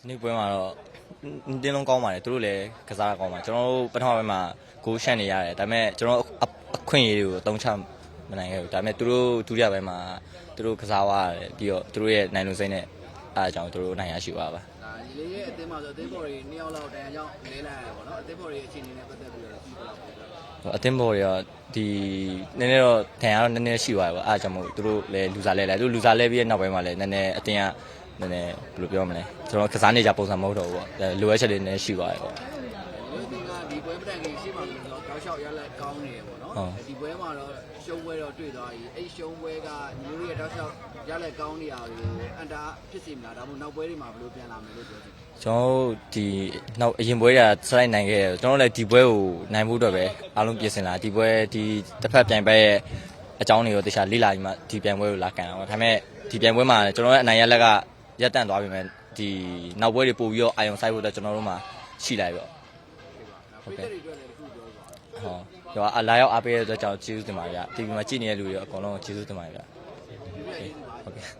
ဒီနေ့ပွဲမှာတော့တင်းလုံးကောင်းပါတယ်သူတို့လည်းကစားကောင်းပါကျွန်တော်တို့ပထမပိုင်းမှာဂိုးရှန့်နေရတယ်ဒါပေမဲ့ကျွန်တော်အအခွင့်အရေးတွေကိုအသုံးချမနိုင်ခဲ့ဘူးဒါပေမဲ့သူတို့ဒုတိယပိုင်းမှာသူတို့ကစားသွားရတယ်ပြီးတော့သူတို့ရဲ့နိုင်လုံစိမ့်နဲ့အားအကြောင်းသူတို့နိုင်ရရှိပါပါဒါဒီလေးရဲ့အသင်းမှာဆိုအသင်းဘော်တွေနှစ်ယောက်လောက်တန်ကြောင့်လဲလာရတယ်ပေါ့နော်အသင်းဘော်တွေအခြေအနေနဲ့ပတ်သက်ပြီးတော့ပြီးတော့ပြောပြအသင်းဘော်တွေကဒီနည်းနည်းတော့ထန်ရတော့နည်းနည်းရှိပါတယ်ပေါ့အားအကြောင်းမို့သူတို့လည်းလူစားလဲလိုက်သူတို့လူစားလဲပြီးတဲ့နောက်ပိုင်းမှာလည်းနည်းနည်းအတင်းက နည်းနည်းဘယ်လိုပြောမလဲကျွန်တော်ကစားနေကြပုံစံမဟုတ်တော့ဘူးပေါ့လိုအပ်ချက်တွေနည်းနည်းရှိပါတယ်ပေါ့ဒီလိုသင်ကဒီပွဲမတိုင်ခင်ရှေ့မှာဆိုတော့တောက်လျှောက်ရလက်ကောင်းနေတယ်ပေါ့နော်ဒီပွဲမှာတော့ရှုံးပွဲတော့တွေ့သွားပြီအဲ့ရှုံးပွဲကညီတို့ရဲ့တောက်လျှောက်ရလက်ကောင်းနေရတွေကိုအန်တာဖြစ်စီမလားဒါမှမဟုတ်နောက်ပွဲတွေမှာဘယ်လိုပြန်လာမယ်လို့ပြောချင်ကျွန်တော်တို့ဒီနောက်အရင်ပွဲတွေကစလိုက်နိုင်ခဲ့တယ်ကျွန်တော်တို့လည်းဒီပွဲကိုနိုင်ဖို့အတွက်ပဲအားလုံးပြင်ဆင်လာဒီပွဲဒီတစ်ဖက်ပြိုင်ပွဲရဲ့အကြောင်းတွေကိုတခြားလေ့လာပြီးမှဒီပြိုင်ပွဲကိုလာကန်အောင်ဒါပေမဲ့ဒီပြိုင်ပွဲမှာကျွန်တော်ရဲ့အနိုင်ရလက်က ရပ်တန့်သွားပြီမဲ့ဒီနောက်ပွဲတွေပို့ပြီးတော့အာယုံဆိုင်ဖို့အတွက်ကျွန်တော်တို့မှာရှိလိုက်ပေါ့ဟုတ်ကဲ့ပိတ်သက်တွေအတွက်လည်းတစ်ခုပြောပါဟောကျွန်တော်အလာရောက်အားပေးတဲ့အတွက်ကြောင့်ကျေးဇူးတင်ပါတယ်ဗျဒီမှာကြည့်နေတဲ့လူတွေအကုန်လုံးကျေးဇူးတင်ပါတယ်ဗျဒီလိုရေးပါဟုတ်ကဲ့